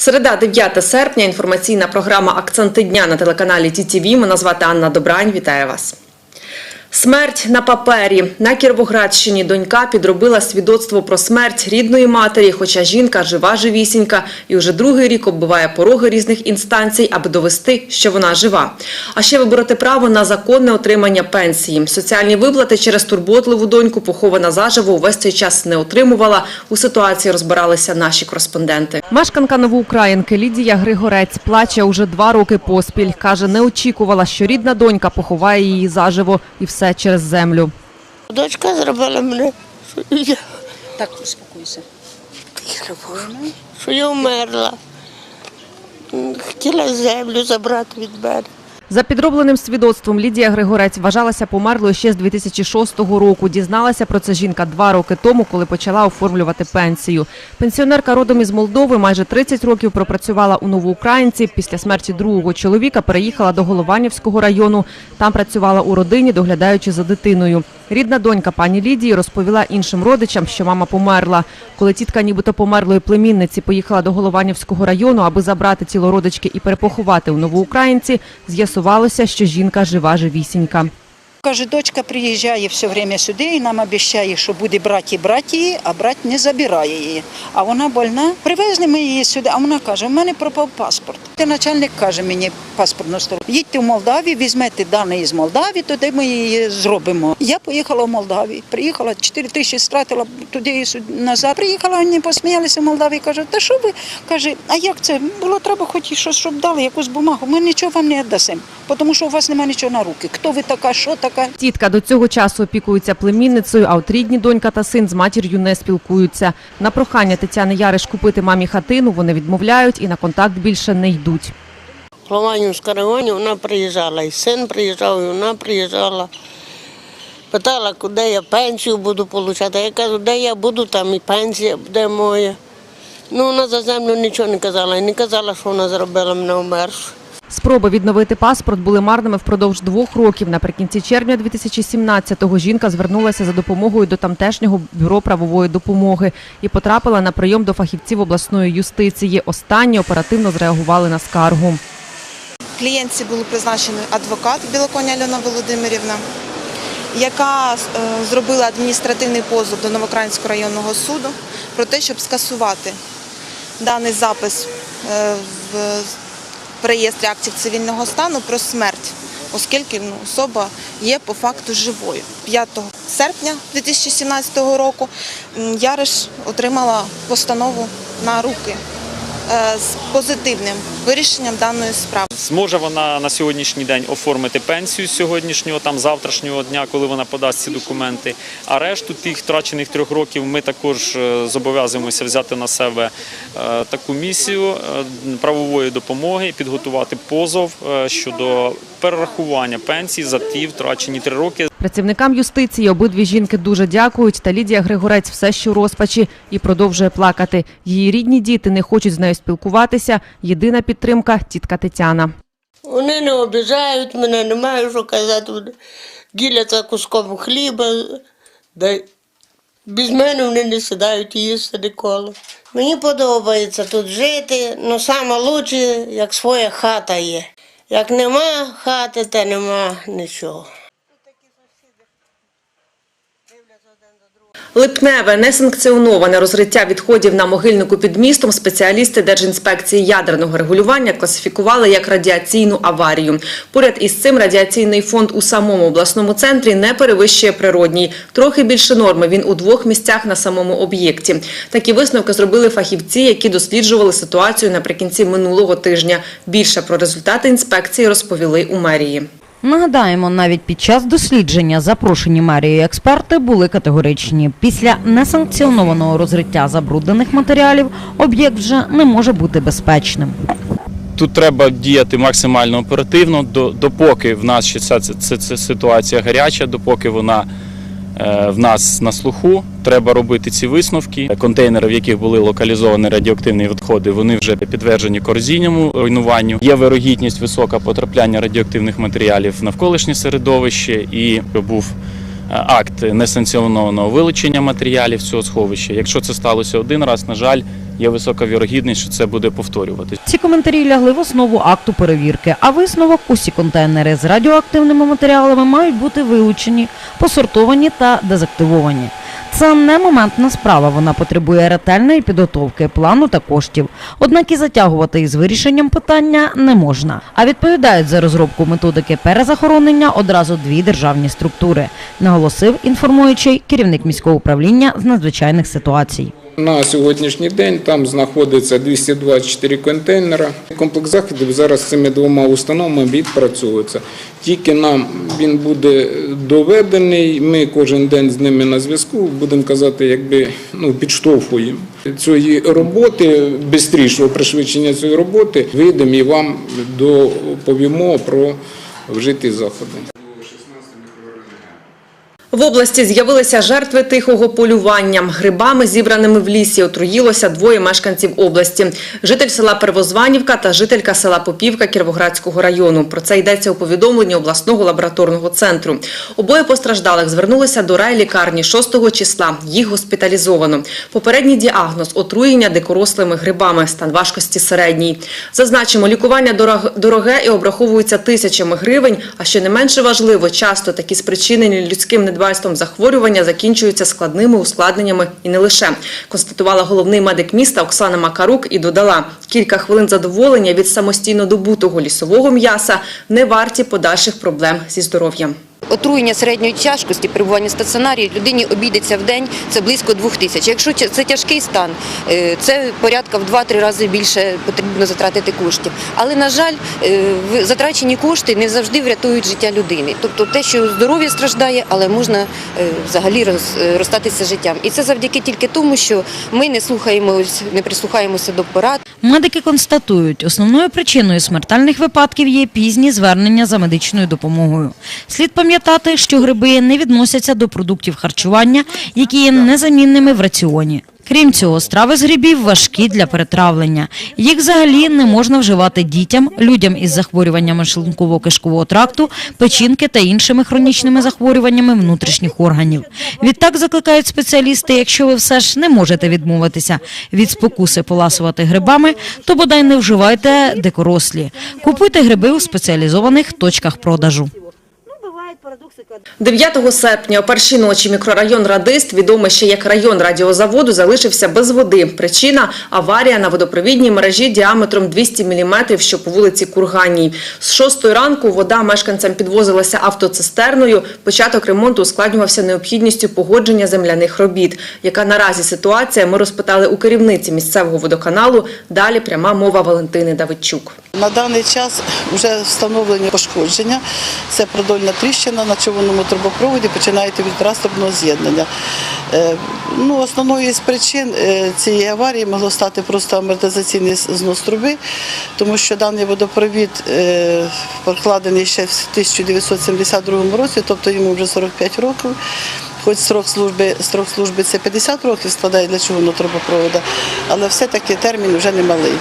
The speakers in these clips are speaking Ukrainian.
Середа, 9 серпня. Інформаційна програма Акценти дня на телеканалі ТІТІВІ. Мене звати Анна Добрань. Вітаю вас. Смерть на папері на Кіровоградщині донька підробила свідоцтво про смерть рідної матері, хоча жінка жива живісінька і вже другий рік оббиває пороги різних інстанцій, аби довести, що вона жива. А ще вибороти право на законне отримання пенсії. Соціальні виплати через турботливу доньку, похована заживо, увесь цей час не отримувала. У ситуації розбиралися наші кореспонденти. Мешканка Новоукраїнки Лідія Григорець плаче уже два роки поспіль. Каже, не очікувала, що рідна донька поховає її заживо і все через землю. Дочка зробила мене, що я, Так, успокойся. що я вмерла. Хотіла землю забрати від мене. За підробленим свідоцтвом Лідія Григорець вважалася померлою ще з 2006 року. Дізналася про це жінка два роки тому, коли почала оформлювати пенсію. Пенсіонерка родом із Молдови майже 30 років пропрацювала у Новоукраїнці. Після смерті другого чоловіка переїхала до Голованівського району. Там працювала у родині, доглядаючи за дитиною. Рідна донька пані Лідії розповіла іншим родичам, що мама померла. Коли тітка нібито померлої племінниці поїхала до Голованівського району, аби забрати тіло родички і перепоховати у Новоукраїнці, з'ясувалося, що жінка жива живісінька. Каже, дочка приїжджає все время сюди і нам обіцяє, що буде брати і брати її, а брат не забирає її. А вона больна. Привезли ми її сюди, а вона каже, у мене пропав паспорт. Ти начальник каже мені паспортну сторону. Їдьте в Молдавію, візьмете дані з Молдавії, туди ми її зробимо. Я поїхала в Молдавію. Приїхала, 4 тисячі стратила туди і сюди назад. Приїхала, вони посміялися в Молдавії, кажуть, та що ви? Каже, а як це? Було треба хоч щось, щоб дали, якусь бумагу. Ми нічого вам не віддасимо, тому що у вас немає нічого на руки. Хто ви така, що така? Тітка до цього часу опікується племінницею, а от рідні донька та син з матір'ю не спілкуються. На прохання Тетяни Яриш купити мамі хатину вони відмовляють і на контакт більше не йдуть. Ломанівська районі вона приїжджала, і син приїжджав, і вона приїжджала. Питала, куди я пенсію буду отримати. Я кажу, де я буду, там і пенсія буде моя. Ну, вона за землю нічого не казала. І не казала, що вона зробила мене вмершу. Спроби відновити паспорт були марними впродовж двох років. Наприкінці червня 2017-го жінка звернулася за допомогою до тамтешнього бюро правової допомоги і потрапила на прийом до фахівців обласної юстиції. Останні оперативно зреагували на скаргу. Клієнтці було призначено адвокат Білоконя Альона Володимирівна, яка е, зробила адміністративний позов до Новокраїнського районного суду про те, щоб скасувати даний запис е, в в реєстрі актів цивільного стану про смерть, оскільки ну, особа є по факту живою. 5 серпня 2017 року Яриш отримала постанову на руки е, з позитивним вирішенням даної справи. Зможе вона на сьогоднішній день оформити пенсію з сьогоднішнього, там завтрашнього дня, коли вона подасть ці документи. А решту тих втрачених трьох років ми також е, зобов'язуємося взяти на себе е, таку місію е, правової допомоги, і підготувати позов щодо перерахування пенсій за ті втрачені три роки. Працівникам юстиції обидві жінки дуже дякують. Та Лідія Григорець все ще у розпачі і продовжує плакати. Її рідні діти не хочуть з нею спілкуватися. Єдина підтримка тітка Тетяна. Вони не обіжають мене, не маю що казати. Вони діляться куском хліба, да без мене вони не сідають їсти ніколи. Мені подобається тут жити, але найкраще, як своя хата є. Як нема хати, то нема нічого. Липневе несанкціоноване розриття відходів на могильнику під містом спеціалісти Держінспекції ядерного регулювання класифікували як радіаційну аварію. Поряд із цим радіаційний фонд у самому обласному центрі не перевищує природній. Трохи більше норми він у двох місцях на самому об'єкті. Такі висновки зробили фахівці, які досліджували ситуацію наприкінці минулого тижня. Більше про результати інспекції розповіли у мерії. Нагадаємо, навіть під час дослідження запрошені мерією експерти були категоричні. Після несанкціонованого розриття забруднених матеріалів об'єкт вже не може бути безпечним. Тут треба діяти максимально оперативно, до- допоки в нас ще ця, ця, ситуація гаряча, допоки вона в нас на слуху. Треба робити ці висновки. Контейнери, в яких були локалізовані радіоактивні відходи, вони вже підтверджені корозійному руйнуванню. Є вирогідність висока потрапляння радіоактивних матеріалів в навколишнє середовище і був акт несанкціонованого вилучення матеріалів цього сховища. Якщо це сталося один раз, на жаль, є висока вірогідність, що це буде повторюватись. Ці коментарі лягли в основу акту перевірки, а висновок усі контейнери з радіоактивними матеріалами мають бути вилучені, посортовані та дезактивовані. Це не моментна справа, вона потребує ретельної підготовки, плану та коштів. Однак і затягувати із вирішенням питання не можна. А відповідають за розробку методики перезахоронення одразу дві державні структури, наголосив інформуючий керівник міського управління з надзвичайних ситуацій. На сьогоднішній день там знаходиться 224 контейнера. Комплекс заходів зараз цими двома установами відпрацьовується. Тільки нам він буде доведений. Ми кожен день з ними на зв'язку. Будемо казати, якби ну підштовхуємо цієї роботи, швидшого пришвидшення цієї роботи. Вийдемо і вам доповімо про вжиті заходи. В області з'явилися жертви тихого полювання. Грибами, зібраними в лісі, отруїлося двоє мешканців області. Житель села Первозванівка та жителька села Попівка Кіровоградського району. Про це йдеться у повідомленні обласного лабораторного центру. Обоє постраждалих звернулися до райлікарні 6 числа. Їх госпіталізовано. Попередній діагноз – отруєння дикорослими грибами, стан важкості середній. Зазначимо, лікування дорог- дороге і обраховується тисячами гривень, а що не менше важливо, часто такі спричинені людським недбальством захворювання закінчуються складними ускладненнями і не лише, констатувала головний медик міста Оксана Макарук і додала, кілька хвилин задоволення від самостійно добутого лісового м'яса не варті подальших проблем зі здоров'ям. Отруєння середньої тяжкості, перебування в стаціонарі людині обійдеться в день це близько двох тисяч. Якщо це тяжкий стан, е, це порядка в 2-3 рази більше потрібно затратити коштів. Але на жаль, е, затрачені кошти не завжди врятують життя людини. Тобто те, що здоров'я страждає, але можна е, взагалі роз- розстатися життям. І це завдяки тільки тому, що ми не слухаємось, не прислухаємося до порад. Медики констатують, основною причиною смертельних випадків є пізні звернення за медичною допомогою. Слід пам'ятати, що гриби не відносяться до продуктів харчування, які є незамінними в раціоні. Крім цього, страви з грибів важкі для перетравлення. Їх взагалі не можна вживати дітям, людям із захворюваннями шлунково-кишкового тракту, печінки та іншими хронічними захворюваннями внутрішніх органів. Відтак закликають спеціалісти, якщо ви все ж не можете відмовитися від спокуси поласувати грибами, то бодай не вживайте дикорослі. Купуйте гриби у спеціалізованих точках продажу. do 9 серпня о першій ночі мікрорайон Радист, відомий ще як район радіозаводу, залишився без води. Причина – аварія на водопровідній мережі діаметром 200 мм, що по вулиці Курганній. З 6 ранку вода мешканцям підвозилася автоцистерною. Початок ремонту ускладнювався необхідністю погодження земляних робіт. Яка наразі ситуація, ми розпитали у керівниці місцевого водоканалу. Далі пряма мова Валентини Давидчук. На даний час вже встановлені пошкодження. Це продольна тріщина на човному трубопроводі, починаєте від транспортного з'єднання. Е, Ну, основною з причин е, цієї аварії могло стати просто амортизаційний знос труби, тому що даний водопровід е, прокладений ще в 1972 році, тобто йому вже 45 років. Хоч строк служби, строк служби це 50 років складає для чого трубопроводу, але все-таки термін вже немалий.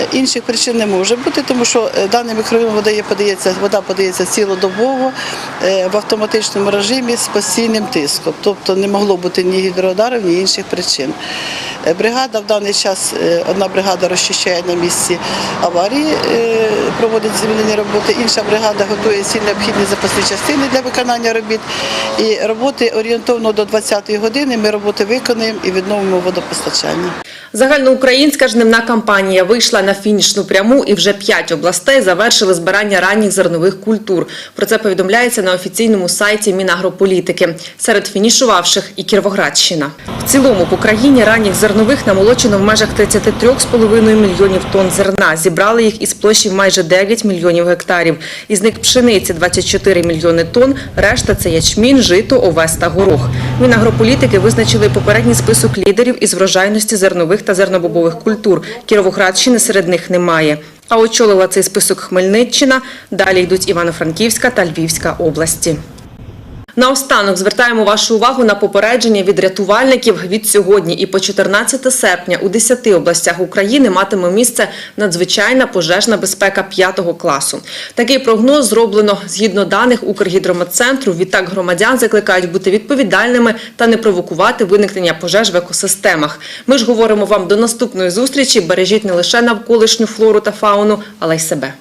Е, Інших причин не може бути, тому що е, даний мікрорайон вода подається, вода подається цілодобово е, в автоматичному режимі з постійним тиском. Тобто не могло бути ні гідроударів, ні інших причин. Е, Бригада в даний час, е, одна бригада розчищає на місці аварії, е, проводить звільнені роботи, інша бригада готує всі необхідні запасні частини для виконання робіт. І роботи орієнтовно до 20-ї години ми роботи виконуємо і відновимо водопостачання. Загальноукраїнська жнивна кампанія вийшла на фінішну пряму і вже п'ять областей завершили збирання ранніх зернових культур. Про це повідомляється на офіційному сайті Мінагрополітики. Серед фінішувавших і Кіровоградщина. В цілому по країні ранніх зернових намолочено в межах 33,5 мільйонів тонн зерна. Зібрали їх із площі в майже 9 мільйонів гектарів. Із них пшениці 24 мільйони тонн, решта це ячмінь, жито, овес та горох. Мінагрополітики визначили попередній список лідерів із врожайності зернових та зернобобових культур. Кіровоградщини серед них немає. А очолила цей список Хмельниччина. Далі йдуть Івано-Франківська та Львівська області. Наостанок звертаємо вашу увагу на попередження від рятувальників від сьогодні і по 14 серпня у 10 областях України матиме місце надзвичайна пожежна безпека 5 класу. Такий прогноз зроблено згідно даних Укргідрометцентру. Відтак громадян закликають бути відповідальними та не провокувати виникнення пожеж в екосистемах. Ми ж говоримо вам до наступної зустрічі. Бережіть не лише навколишню флору та фауну, але й себе.